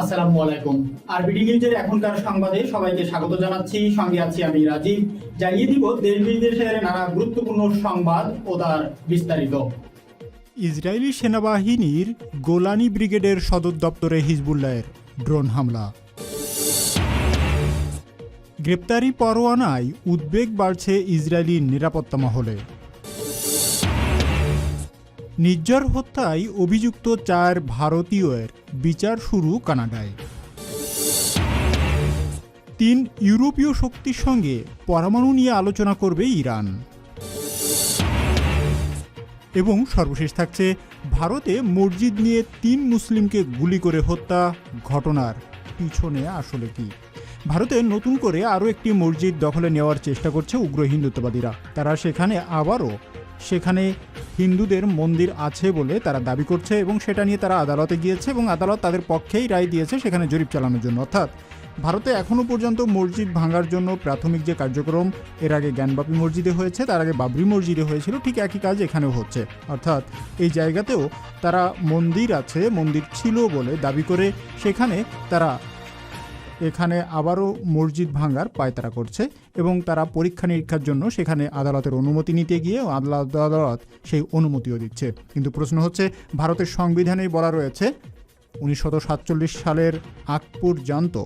আসসালামু আলাইকুম। আরবিডি নিউজের এখনকার সংবাদে সবাইকে স্বাগত জানাচ্ছি। সঙ্গে আছি আমি রাজীব। জানিয়ে দিব, দেশ বিদেশের নানা গুরুত্বপূর্ণ সংবাদ ও তার বিস্তারিত। ইসরায়েলি সেনাবাহিনীর গোলানি ব্রিগেডের সদর দপ্তরে হিজবুল্লাহের ড্রোন হামলা। গ্রেপ্তারি পরোয়ানায় উদ্বেগ বাড়ছে ইসরায়েলি নিরাপত্তা মহলে। নির্জর হত্যায় অভিযুক্ত চার ভারতীয়ের বিচার শুরু কানাডায়। তিন ইউরোপীয় শক্তির সঙ্গে পরমাণু নিয়ে আলোচনা করবে ইরান। এবং সর্বশেষ থাকছে, ভারতে মসজিদ নিয়ে তিন মুসলিমকে গুলি করে হত্যা, ঘটনার পিছনে আসলে কি? ভারতে নতুন করে আরও একটি মসজিদ দখলে নেওয়ার চেষ্টা করছে উগ্র হিন্দুত্ববাদীরা। তারা সেখানে আবারও, সেখানে হিন্দুদের মন্দির আছে বলে তারা দাবি করছে এবং সেটা নিয়ে তারা আদালতে গিয়েছে এবং আদালত তাদের পক্ষেই রায় দিয়েছে সেখানে জরিপ চালানোর জন্য। অর্থাৎ ভারতে এখনও পর্যন্ত মসজিদ ভাঙার জন্য প্রাথমিক যে কার্যক্রম, এর আগে জ্ঞানবাপী মসজিদে হয়েছে, তার আগে বাবরি মসজিদে হয়েছিল, ঠিক একই কাজ এখানেও হচ্ছে। অর্থাৎ এই জায়গাতেও তারা মন্দির আছে, মন্দির ছিল বলে দাবি করে সেখানে তারা এখানে আবারও মসজিদ ভাঙার পায়তারা করছে এবং তারা পরীক্ষা নিরীক্ষার জন্য সেখানে আদালতের অনুমতি নিতে গিয়ে আদালত আদালত সেই অনুমতিও দিচ্ছে। কিন্তু প্রশ্ন হচ্ছে, ভারতের সংবিধানেই বলা রয়েছে উনিশশো সাতচল্লিশ সালের আগ পর্যন্ত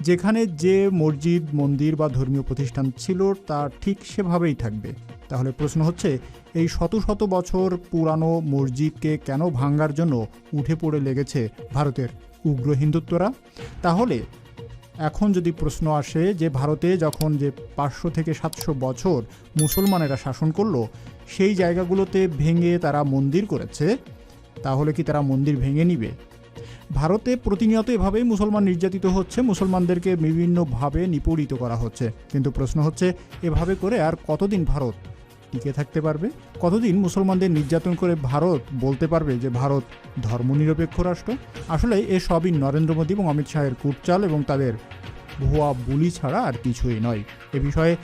যেখানে যে মসজিদ, মন্দির বা ধর্মীয় প্রতিষ্ঠান ছিল তা ঠিক সেভাবেই থাকবে। তাহলে প্রশ্ন হচ্ছে, এই শত শত বছর পুরানো মসজিদকে কেন ভাঙ্গার জন্য উঠে পড়ে লেগেছে ভারতের উগ্র হিন্দুত্বরা? তাহলে এখন যদি প্রশ্ন আসে যে ভারতে যখন যে পাঁচশো থেকে সাতশো বছর মুসলমানেরা শাসন করল, সেই জায়গাগুলোতে ভেঙে তারা মন্দির করেছে, তাহলে কি তারা মন্দির ভেঙে নিবে? ভারতে প্রতিনিয়ত এভাবেই মুসলমান নির্যাতিত হচ্ছে, মুসলমানদেরকে বিভিন্নভাবে নিপীড়িত করা হচ্ছে। কিন্তু প্রশ্ন হচ্ছে, এভাবে করে আর কতদিন ভারত টিকে থাকতে পারবে। কতদিন মুসলমানদের নির্যাতন করে ভারত বলতে পারবে যে ভারত ধর্মনিরপেক্ষ রাষ্ট্র? আসলে এ সবই নরেন্দ্র মোদী এবং অমিত শাহের কুটচাল এবং তাদের ভুয়া বুলি ছাড়া আর কিছুই নয়। এ বিষয়ে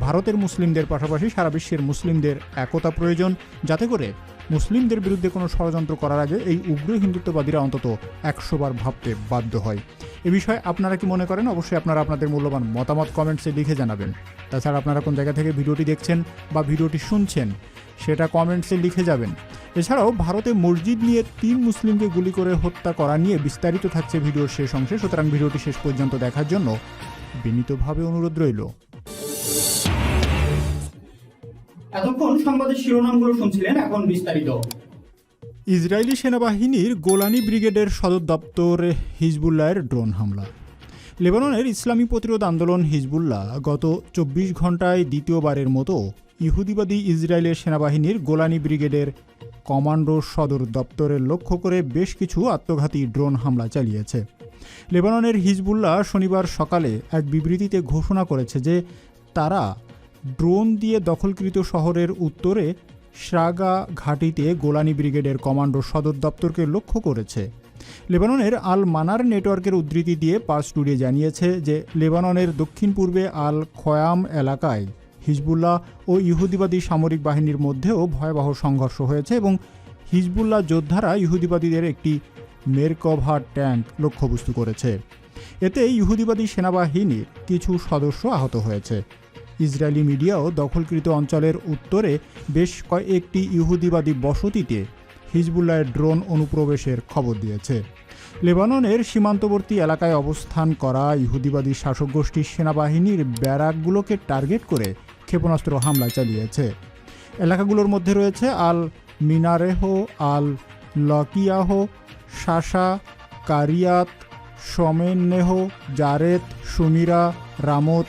ভারতের মুসলিমদের পাশাপাশি সারা বিশ্বের মুসলিমদের একতা প্রয়োজন। যাতে করে মুসলিমদের বিরুদ্ধে কোনো ষড়যন্ত্র করার আগে এই উগ্র হিন্দুত্ববাদীরা অন্তত একশো বার ভাবতে বাধ্য হয়। এ বিষয়ে আপনারা কি মনে করেন? অবশ্যই আপনারা আপনাদের মূল্যবান মতামত কমেন্টসে লিখে জানাবেন। তাছাড়া আপনারা কোন জায়গা থেকে ভিডিওটি দেখছেন বা ভিডিওটি শুনছেন, সেটা কমেন্টসে লিখে যাবেন। এছাড়াও ভারতে মসজিদ নিয়ে তিন মুসলিমকে গুলি করে হত্যা করা নিয়ে বিস্তারিত থাকছে ভিডিওর শেষ অংশে। সুতরাং ভিডিওটি শেষ পর্যন্ত দেখার জন্য বিনীতভাবে অনুরোধ রইল। এতক্ষণ সংবাদের শিরোনামগুলো শুনছিলেন এখন বিস্তারিত। ইসরায়েলি সেনাবাহিনীর গোলানি ব্রিগেডের সদর দপ্তরে হিজবুল্লাহের ড্রোন হামলা। লেবাননের ইসলামী প্রতিরোধ আন্দোলন হিজবুল্লাহ গত চব্বিশ ঘন্টায় দ্বিতীয়বারের মতো ইহুদিবাদী ইসরায়েলের সেনাবাহিনীর গোলানি ব্রিগেডের কমান্ডো সদর দপ্তরের লক্ষ্য করে বেশ কিছু আত্মঘাতী ড্রোন হামলা চালিয়েছে। লেবাননের হিজবুল্লাহ শনিবার সকালে এক বিবৃতিতে ঘোষণা করেছে যে তারা ড্রোন দিয়ে দখলকৃত শহরের উত্তরে শ্রাগা ঘাটিতে গোলানি ব্রিগেডের কমান্ডো সদর দপ্তরকে লক্ষ্য করেছে। লেবাননের আল মানার নেটওয়ার্কের উদ্ধৃতি দিয়ে পার্স টুডে জানিয়েছে যে, লেবাননের দক্ষিণ পূর্বে আল খয়াম এলাকায় হিজবুল্লাহ ও ইহুদিবাদী সামরিক বাহিনীর মধ্যেও ভয়াবহ সংঘর্ষ হয়েছে এবং হিজবুল্লাহ যোদ্ধারা ইহুদিবাদীদের একটি মেরকভা ট্যাঙ্ক লক্ষ্যবস্তু করেছে। এতে ইহুদিবাদী সেনাবাহিনীর কিছু সদস্য আহত হয়েছে। ইসরায়েলি মিডিয়াও দখলকৃত অঞ্চলের উত্তরে বেশ কয়েকটি ইহুদিবাদী বসতিতে হিজবুল্লাহের ড্রোন অনুপ্রবেশের খবর দিয়েছে। লেবাননের সীমান্তবর্তী এলাকায় অবস্থান করা ইহুদিবাদী শাসক গোষ্ঠীর সেনাবাহিনীর ব্যারাকগুলোকে টার্গেট করে ক্ষেপণাস্ত্র হামলা চালিয়েছে। এলাকাগুলোর মধ্যে রয়েছে Al Manara Al Lakiya Sasa, Kiryat Shmona Zarit, Shomera, রামত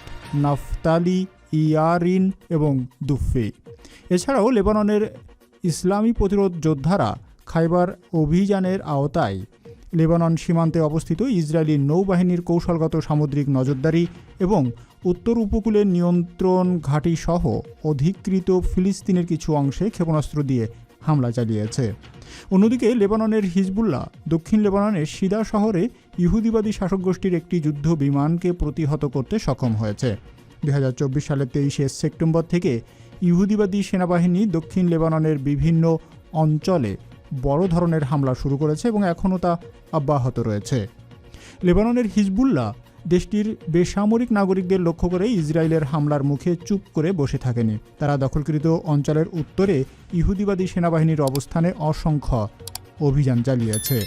Naftali Yiron এবং দুফে। এছাড়াও লেবাননের ইসলামী প্রতিরোধ যোদ্ধারা খাইবার অভিযানের আওতায় লেবানন সীমান্তে অবস্থিত ইসরায়েলি নৌবাহিনীর কৌশলগত সামুদ্রিক নজরদারি এবং উত্তর উপকূলের নিয়ন্ত্রণ ঘাঁটি সহ অধিকৃত ফিলিস্তিনের কিছু অংশে ক্ষেপণাস্ত্র দিয়ে হামলা চালিয়েছে। অন্যদিকে লেবাননের হিজবুল্লাহ দক্ষিণ লেবাননের সিদা শহরে ইহুদিবাদী শাসক গোষ্ঠীর একটি যুদ্ধ বিমানকে প্রতিহত করতে সক্ষম হয়েছে। দুই হাজার চব্বিশ সালের তেইশে সেপ্টেম্বর থেকে ইহুদিবাদী সেনাবাহিনী দক্ষিণ লেবাননের বিভিন্ন অঞ্চলে বড় ধরনের হামলা শুরু করেছে এবং এখনও তা অব্যাহত রয়েছে। লেবাননের হিজবুল্লাহ দেশটির বেসামরিক নাগরিকদের লক্ষ্য করে ইসরায়েলের হামলার মুখে চুপ করে বসে থাকেনি। তারা দখলকৃত অঞ্চলের উত্তরে ইহুদিবাদী সেনাবাহিনীর অবস্থানে অসংখ্য অভিযান চালিয়েছে।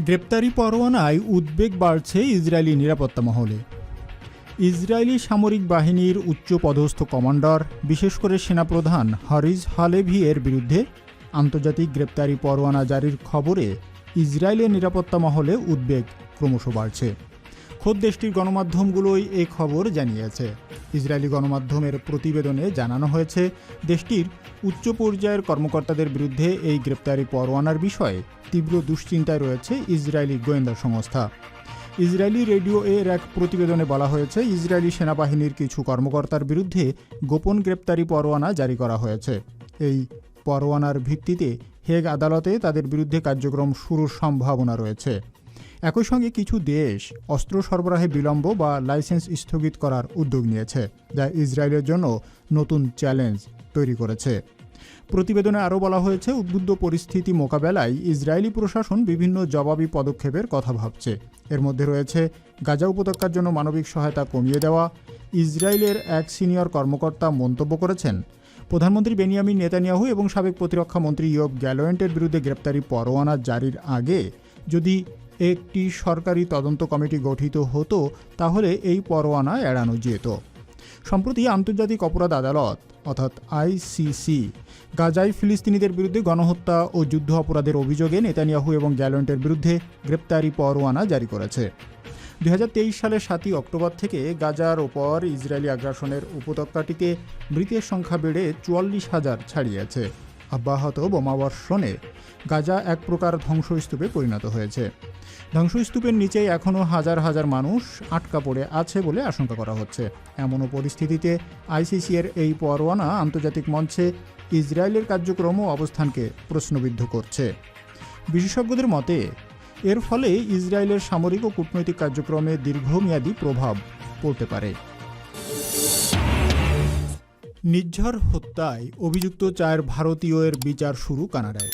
গ্রেপ্তারি পরোয়ানায় উদ্বেগ বাড়ছে ইসরায়েলি নিরাপত্তা মহলে। ইসরায়েলি সামরিক বাহিনীর উচ্চ পদস্থ কমান্ডার, বিশেষ করে সেনাপ্রধান হারিজ হালেভিয়ের বিরুদ্ধে আন্তর্জাতিক গ্রেপ্তারি পরোয়ানা জারির খবরে ইসরায়েলের নিরাপত্তা মহলে উদ্বেগ ক্রমশ বাড়ছে। খোদ দেশটির গণমাধ্যমগুলোই এই খবর জানিয়েছে। ইসরায়েলি গণমাধ্যমের প্রতিবেদনে জানানো হয়েছে, দেশটির উচ্চ পর্যায়ের কর্মকর্তাদের বিরুদ্ধে এই গ্রেপ্তারি পরোয়ানার বিষয়ে তীব্র দুশ্চিন্তায় রয়েছে ইসরায়েলি গোয়েন্দা সংস্থা। ইসরায়েলি রেডিও এর এক প্রতিবেদনে বলা হয়েছে, ইসরায়েলি সেনাবাহিনীর কিছু কর্মকর্তার বিরুদ্ধে গোপন গ্রেপ্তারি পরোয়ানা জারি করা হয়েছে। এই পরোয়ানার ভিত্তিতে হেগ আদালতে তাদের বিরুদ্ধে কার্যক্রম শুরুর সম্ভাবনা রয়েছে। একই সঙ্গে কিছু দেশ অস্ত্র সরবরাহে বিলম্ব বা লাইসেন্স স্থগিত করার উদ্যোগ নিয়েছে, যা ইসরায়েলের জন্য নতুন চ্যালেঞ্জ তৈরি করেছে। প্রতিবেদনে আরও বলা হয়েছে, উদ্বুদ্ধ পরিস্থিতি মোকাবেলায় ইসরায়েলি প্রশাসন বিভিন্ন জবাবি পদক্ষেপের কথা ভাবছে। এর মধ্যে রয়েছে, গাজা উপত্যকার জন্য মানবিক সহায়তা কমিয়ে দেওয়া, ইসরায়েলের এক সিনিয়র কর্মকর্তা মন্তব্য করেছেন, প্রধানমন্ত্রী বেনিয়ামিন নেতানিয়াহু এবং সাবেক প্রতিরক্ষা মন্ত্রী ইয়ব গ্যালোয়েন্টের বিরুদ্ধে গ্রেপ্তারি পরোয়ানা জারির আগে যদি একটি সরকারি তদন্ত কমিটি গঠিত হতো, তাহলে এই পরোয়ানা এড়ানো যেত। সম্প্রতি আন্তর্জাতিক অপরাধ আদালত, অর্থাৎ আইসিসি গাজায় ফিলিস্তিনিদের বিরুদ্ধে গণহত্যা ও যুদ্ধ অপরাধের অভিযোগে নেতানিয়াহু এবং গ্যালন্টের বিরুদ্ধে গ্রেপ্তারি পরোয়ানা জারি করেছে। দু হাজার তেইশ সালের সাতই অক্টোবর থেকে গাজার ওপর ইসরায়েলি আগ্রাসনের উপত্যকাটিতে মৃতের সংখ্যা বেড়ে চুয়াল্লিশ হাজার ছাড়িয়েছে। অব্যাহত বোমাবর্ষণে গাজা এক প্রকার ধ্বংসস্তূপে পরিণত হয়েছে। ধ্বংসস্তূপের নিচেই এখনও হাজার হাজার মানুষ আটকা পড়ে আছে বলে আশঙ্কা করা হচ্ছে। এমনও পরিস্থিতিতে আইসিসি এর এই পরোয়ানা আন্তর্জাতিক মঞ্চে ইসরায়েলের কার্যক্রম ও অবস্থানকে প্রশ্নবিদ্ধ করছে। বিশেষজ্ঞদের মতে, এর ফলে ইসরায়েলের সামরিক ও কূটনৈতিক কার্যক্রমে দীর্ঘমেয়াদী প্রভাব পড়তে পারে। নির্ঝর হত্যায় অভিযুক্ত চার ভারতীয়ের বিচার শুরু কানাডায়।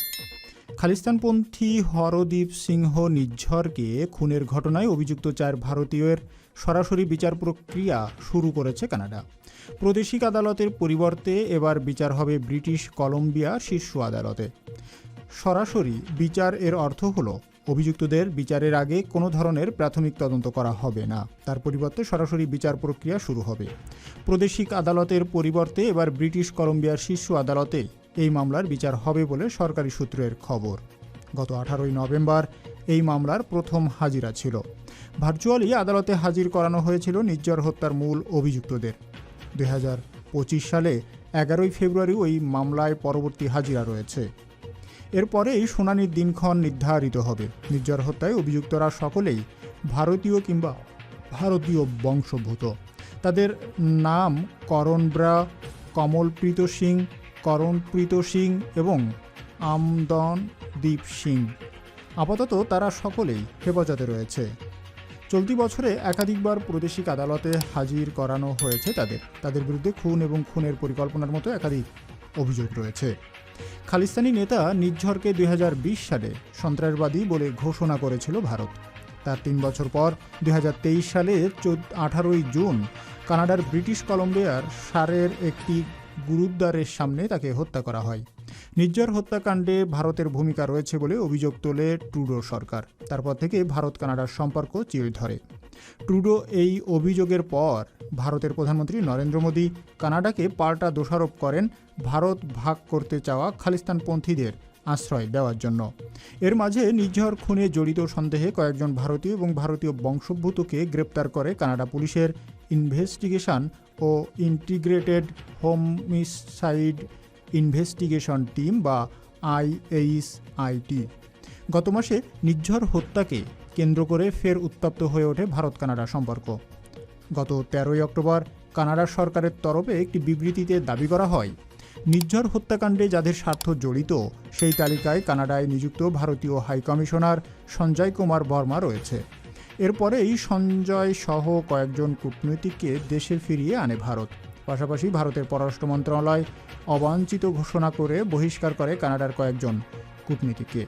খালিস্তানপন্থী হরদীপ সিংহ নির্ঝরকে খুনের ঘটনায় অভিযুক্ত চার ভারতীয়ের সরাসরি বিচার প্রক্রিয়া শুরু করেছে কানাডা। প্রাদেশিক আদালতের পরিবর্তে এবার বিচার হবে ব্রিটিশ কলম্বিয়া শীর্ষ আদালতে। সরাসরি বিচার এর অর্থ হলো অভিযুক্তদের বিচারের আগে কোনো ধরনের প্রাথমিক তদন্ত করা হবে না। তার পরিবর্তে সরাসরি বিচার প্রক্রিয়া শুরু হবে। প্রাদেশিক আদালতের পরিবর্তে এবার ব্রিটিশ কলম্বিয়ার শীর্ষ আদালতে এই মামলার বিচার হবে বলে সরকারি সূত্রের খবর। গত আঠারোই নভেম্বর এই মামলার প্রথম হাজিরা ছিল। ভার্চুয়ালি আদালতে হাজির করানো হয়েছিল নির্জর হত্যার মূল অভিযুক্তদের। দু হাজার পঁচিশ সালে এগারোই ফেব্রুয়ারি ওই মামলায় পরবর্তী হাজিরা রয়েছে। এরপরেই শুনানির দিনক্ষণ নির্ধারিত হবে। নির্জর হত্যায় অভিযুক্তরা সকলেই ভারতীয় কিংবা ভারতীয় বংশোদ্ভূত। তাদের নাম করণব্রা, কমলপ্রীত সিং, করণপ্রীত সিং এবং আমদন দীপ সিং। আপাতত তারা সকলেই হেফাজতে রয়েছে। চলতি বছরে একাধিকবার প্রাদেশিক আদালতে হাজির করানো হয়েছে তাদের। তাদের বিরুদ্ধে খুন এবং খুনের পরিকল্পনার মতো একাধিক অভিযোগ রয়েছে। খালিস্তানি নেতা নির্ঝরকে দুই সালে সন্ত্রাসবাদী বলে ঘোষণা করেছিল ভারত। তার তিন বছর পর দুই সালে আঠারোই জুন কানাডার ব্রিটিশ কলম্বিয়ার সারের একটি গুরুদ্বারের সামনে তাকে হত্যা করা হয়। নির্জর হত্যাকাণ্ডে ভারতের ভূমিকা রয়েছে বলে অভিযোগ তোলে ট্রুডো সরকার। তারপর থেকে ভারত কানাডার সম্পর্ক চিড় ধরে। ট্রুডো এই অভিযোগের পর ভারতের প্রধানমন্ত্রী নরেন্দ্র মোদী কানাডাকে পাল্টা দোষারোপ করেন, ভারত ভাগ করতে চাওয়া খালিস্তানপন্থীদের আশ্রয় দেওয়ার জন্য। এর মাঝে নির্ঝর খুনে জড়িত সন্দেহে কয়েকজন ভারতীয় এবং ভারতীয় বংশোদ্ভূতকে গ্রেপ্তার করে কানাডা পুলিশের ইনভেস্টিগেশন ও ইন্টিগ্রেটেড হোমিসাইড ইনভেস্টিগেশন টিম বা আইএইচআইটি। গত মাসে নির্ঝর হত্যাকে কেন্দ্র করে ফের উত্তপ্ত হয়ে ওঠে ভারত কানাডা সম্পর্ক। গত তেরোই অক্টোবর কানাডা সরকারের তরফে একটি বিবৃতিতে দাবি করা হয়, নির্ঝর হত্যাকাণ্ডে যাদের স্বার্থ জড়িত, সেই তালিকায় কানাডায় নিযুক্ত ভারতীয় হাইকমিশনার সঞ্জয় কুমার বর্মা রয়েছে। এরপরেই সঞ্জয় সহ কয়েকজন কূটনীতিককে দেশে ফিরিয়ে আনে ভারত। পাশাপাশি ভারতের পররাষ্ট্র মন্ত্রণালয় অবাঞ্ছিত ঘোষণা করে বহিষ্কার করে কানাডার কয়েকজন কূটনীতিককে।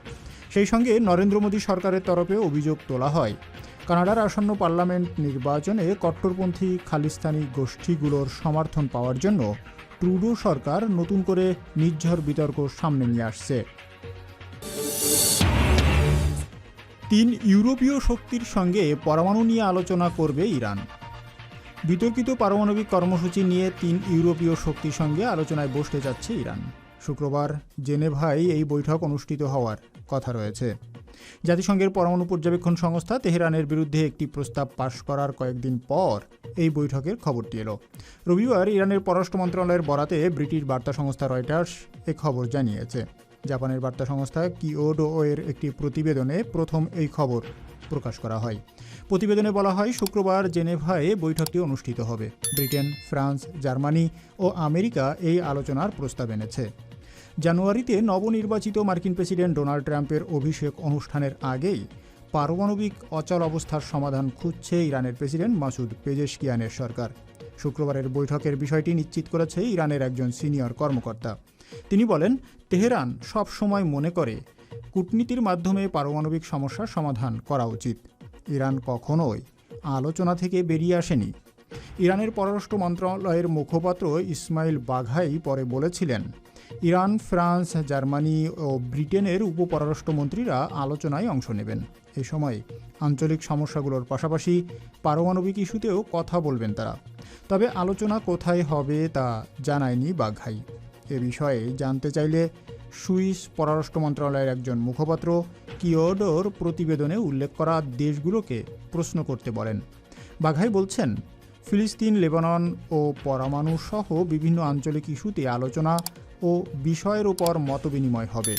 সেই সঙ্গে নরেন্দ্র মোদী সরকারের তরফে অভিযোগ তোলা হয়। কানাডার আসন্ন পার্লামেন্ট নির্বাচনে কট্টরপন্থী খালিস্তানি গোষ্ঠীগুলোর সমর্থন পাওয়ার জন্য ট্রুডো সরকার নতুন করে নির্ঝর বিতর্ক সামনে নিয়ে আসছে। তিন ইউরোপীয় শক্তির সঙ্গে পরমাণু নিয়ে আলোচনা করবে ইরান। বিতর্কিত পারমাণবিক কর্মসূচি নিয়ে তিন ইউরোপীয় শক্তির সঙ্গে আলোচনায় বসতে যাচ্ছে ইরান। শুক্রবার জেনেভায় এই বৈঠক অনুষ্ঠিত হওয়ার। কথা রয়েছে। জাতিসংঘের পরমাণু পর্যবেক্ষণ সংস্থা তেহরানের বিরুদ্ধে একটি প্রস্তাব পাশ করার কয়েকদিন পর এই বৈঠকের খবরটি এলো। রবিবার ইরানের পররাষ্ট্র মন্ত্রণালয়ের বরাতে ব্রিটিশ বার্তা সংস্থা রয়টার্স এ খবর জানিয়েছে। জাপানের বার্তা সংস্থা কিওডো এর একটি প্রতিবেদনে প্রথম এই খবর প্রকাশ করা হয়। প্রতিবেদনে বলা হয়, শুক্রবার জেনেভায় বৈঠকটি অনুষ্ঠিত হবে। ব্রিটেন, ফ্রান্স, জার্মানি ও আমেরিকা এই আলোচনার প্রস্তাব এনেছে। জানুয়ারিতে নবনির্বাচিত মার্কিন প্রেসিডেন্ট ডোনাল্ড ট্রাম্পের অভিষেক অনুষ্ঠানের আগেই পারমাণবিক অচল অবস্থার সমাধান খুঁজছে ইরানের প্রেসিডেন্ট মাসুদ পেজেশকিয়ানের সরকার। শুক্রবারের বৈঠকের বিষয়টি নিশ্চিত করেছে ইরানের একজন সিনিয়র কর্মকর্তা। তিনি বলেন, তেহরান সব সময় মনে করে কূটনীতির মাধ্যমে পারমাণবিক সমস্যার সমাধান করা উচিত। ইরান কখনোই আলোচনা থেকে বেরিয়ে আসেনি। ইরানের পররাষ্ট্র মন্ত্রণালয়ের মুখপাত্র ইসমাইল বাঘাই পরে বলেছিলেন ইরান, ফ্রান্স, জার্মানি ও ব্রিটেনের উপপররাষ্ট্রমন্ত্রীরা আলোচনায় অংশ নেবেন। এ সময় আঞ্চলিক সমস্যাগুলোর পাশাপাশি পারমাণবিক ইস্যুতেও কথা বলবেন তারা। তবে আলোচনা কোথায় হবে তা জানায়নি বাঘাই। এ বিষয়ে জানতে চাইলে সুইস পররাষ্ট্র মন্ত্রণালয়ের একজন মুখপাত্র কিওডোর প্রতিবেদনে উল্লেখ করা দেশগুলোকে প্রশ্ন করতে বলেন। বাঘাই বলছেন, ফিলিস্তিন, লেবানন ও পরমাণু সহ বিভিন্ন আঞ্চলিক ইস্যুতে আলোচনা ও বিষয়ের উপর মতবিনিময় হবে।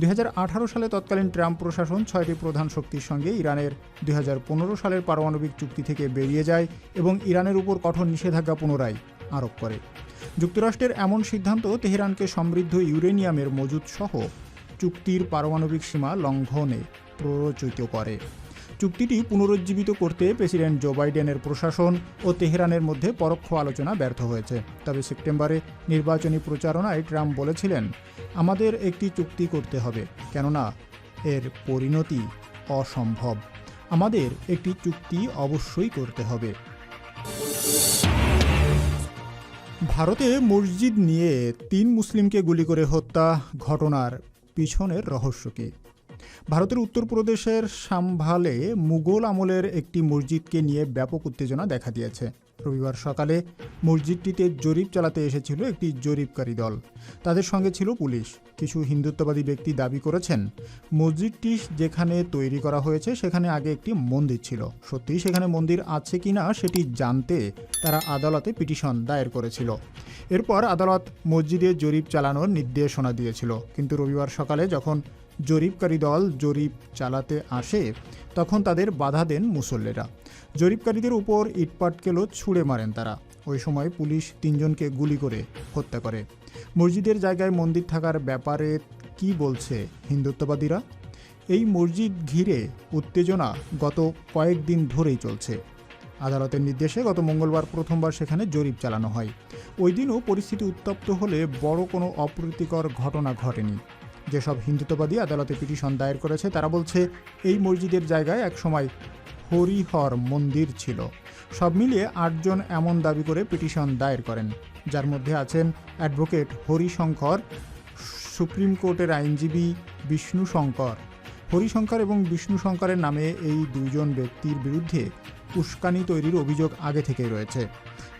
দু হাজার আঠারো সালে তৎকালীন ট্রাম্প প্রশাসন ছয়টি প্রধান শক্তির সঙ্গে ইরানের দুই হাজার পনেরো সালের পারমাণবিক চুক্তি থেকে বেরিয়ে যায় এবং ইরানের উপর কঠোর নিষেধাজ্ঞা পুনরায় আরোপ করে। যুক্তরাষ্ট্রের এমন সিদ্ধান্ত তেহরানকে সমৃদ্ধ ইউরেনিয়ামের মজুদ সহ চুক্তির পারমাণবিক সীমা লঙ্ঘনে প্ররোচিত করে। চুক্তিটি পুনরুজ্জীবিত করতে প্রেসিডেন্ট জো বাইডেনের প্রশাসন ও তেহরানের মধ্যে পরোক্ষ আলোচনা ব্যর্থ হয়েছে। তবে সেপ্টেম্বরে নির্বাচনী প্রচারণায় ট্রাম্প বলেছিলেন, আমাদের একটি চুক্তি করতে হবে, কেননা এর পরিণতি অসম্ভব। আমাদের একটি চুক্তি অবশ্যই করতে হবে। ভারতে মসজিদ নিয়ে তিন মুসলিমকে গুলি করে হত্যা, ঘটনার পিছনের রহস্য কী? ভারতের উত্তরপ্রদেশের সাম্ভালে মুঘল আমলের একটি মসজিদকে নিয়ে ব্যাপক উত্তেজনা দেখা দিয়েছে। রবিবার সকালে মসজিদটিতে জরিপ চালাতে এসেছিল একটি জরিপকারী দল। তাদের সঙ্গে ছিল পুলিশ। কিছু হিন্দুত্ববাদী ব্যক্তি দাবি করেছেন, মসজিদটি যেখানে তৈরি করা হয়েছে সেখানে আগে একটি মন্দির ছিল। সত্যিই সেখানে মন্দির আছে কিনা সেটি জানতে তারা আদালতে পিটিশন দায়ের করেছিল। এরপর আদালত মসজিদে জরিপ চালানোর নির্দেশনা দিয়েছিল। কিন্তু রবিবার সকালে যখন জরিপকারী দল জরিপ চালাতে আসে, তখন তাদের বাধা দেন মুসল্লেরা। জরিপকারীদের উপর ইটপাটকেলও ছুঁড়ে মারেন তারা। ওই সময় পুলিশ তিনজনকে গুলি করে হত্যা করে। মসজিদের জায়গায় মন্দির থাকার ব্যাপারে কি বলছে হিন্দুত্ববাদীরা? এই মসজিদ ঘিরে উত্তেজনা গত কয়েকদিন ধরেই চলছে। আদালতের নির্দেশে গত মঙ্গলবার প্রথমবার সেখানে জরিপ চালানো হয়। ওই দিনও পরিস্থিতি উত্তপ্ত হলে বড় কোনো অপ্রীতিকর ঘটনা ঘটেনি। যেসব হিন্দুত্ববাদী আদালতে পিটিশন দায়ের করেছে, তারা বলছে, এই মসজিদের জায়গায় একসময় হরিহর মন্দির ছিল। সব মিলিয়ে আটজন এমন দাবি করে পিটিশন দায়ের করেন, যার মধ্যে আছেন অ্যাডভোকেট হরিশঙ্কর, সুপ্রিম কোর্টের আইনজীবী বিষ্ণু শঙ্কর। হরিশঙ্কর এবং বিষ্ণু শঙ্করের নামে এই দুইজন ব্যক্তির বিরুদ্ধে উস্কানি তৈরির অভিযোগ আগে থেকেই রয়েছে।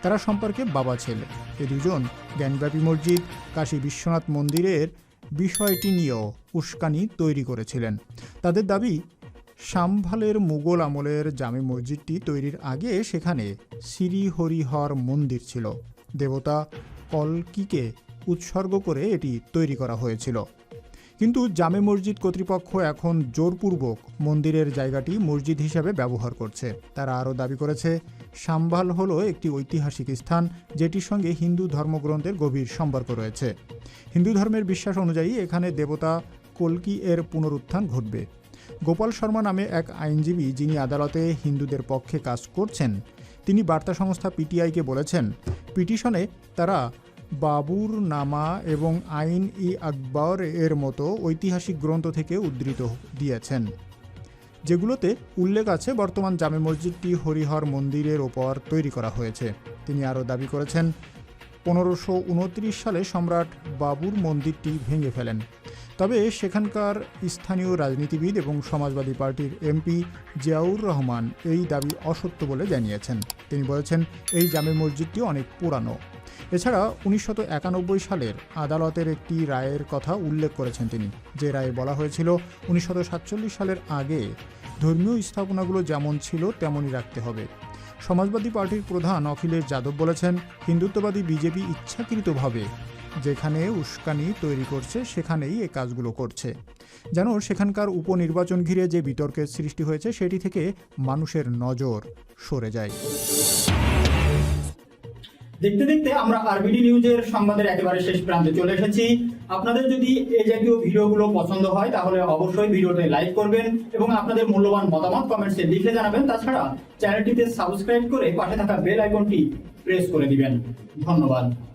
তারা সম্পর্কে বাবা ছেলে। এই দুজন জ্ঞানব্যাপী মসজিদ, কাশী বিশ্বনাথ মন্দিরের বিষয়টি নিয়েও উস্কানি তৈরি করেছিলেন। তাদের দাবি, সাম্ভালের মুঘল আমলের জামে মসজিদটি তৈরির আগে সেখানে শ্রী হরিহর মন্দির ছিল। দেবতা কলকিকে উৎসর্গ করে এটি তৈরি করা হয়েছিল। কিন্তু জামে মসজিদ কর্তৃপক্ষ এখন জোরপূর্বক মন্দিরের জায়গাটি মসজিদ হিসাবে ব্যবহার করছে। তারা আরও দাবি করেছে সাম্ভাল হলো একটি ঐতিহাসিক স্থান, যেটির সঙ্গে হিন্দু ধর্মগ্রন্থের গভীর সম্পর্ক রয়েছে। হিন্দু ধর্মের বিশ্বাস অনুযায়ী এখানে দেবতা কল্কি এর পুনরুত্থান ঘটবে। গোপাল শর্মা নামে এক আইনজীবী যিনি আদালতে হিন্দুদের পক্ষে কাজ করছেন, তিনি বার্তা সংস্থা পিটিআইকে বলেছেন, পিটিশনে তারা বাবুর নামা এবং আইন ই আকবর এর মতো ঐতিহাসিক গ্রন্থ থেকে উদ্ধৃত দিয়েছেন। যেগুলোতে উল্লেখ আছে বর্তমান জামে মসজিদটি হরিহর মন্দিরের ওপর তৈরি করা হয়েছে। তিনি আরও দাবি করেছেন, পনেরোশো সালে সম্রাট বাবুর মন্দিরটি ভেঙে ফেলেন। তবে সেখানকার স্থানীয় রাজনীতিবিদ এবং সমাজবাদী পার্টির এমপি জিয়াউর রহমান এই দাবি অসত্য বলে জানিয়েছেন। তিনি বলেছেন, এই জামে মসজিদটি অনেক পুরানো। এছাড়া উনিশশো একানব্বই সালের আদালতের একটি রায়ের কথা উল্লেখ করেছেন তিনি। যে রায়ে বলা হয়েছিল, উনিশশো সাতচল্লিশ সালের আগে ধর্মীয় স্থাপনাগুলো যেমন ছিল, তেমনই রাখতে হবে। সমাজবাদী পার্টির প্রধান অখিলেশ যাদব বলেছেন, হিন্দুত্ববাদী বিজেপি ইচ্ছাকৃতভাবে যেখানে উস্কানি তৈরি করছে, সেখানেই এই কাজগুলো করছে। যেন সেখানকার উপনির্বাচন ঘিরে যে বিতর্কের সৃষ্টি হয়েছে, সেটি থেকে মানুষের নজর সরে যায়। দেখতে দেখতে আমরা আরবিডি নিউজের সংবাদের একেবারে শেষ প্রান্তে চলে এসেছি। আপনাদের যদি এই জাতীয় ভিডিওগুলো পছন্দ হয়, তাহলে অবশ্যই ভিডিওতে লাইক করবেন এবং আপনাদের মূল্যবান মতামত কমেন্টসে লিখে জানাবেন। তাছাড়া চ্যানেলটিতে সাবস্ক্রাইব করে পাশে থাকা বেল আইকনটি প্রেস করে দিবেন। ধন্যবাদ।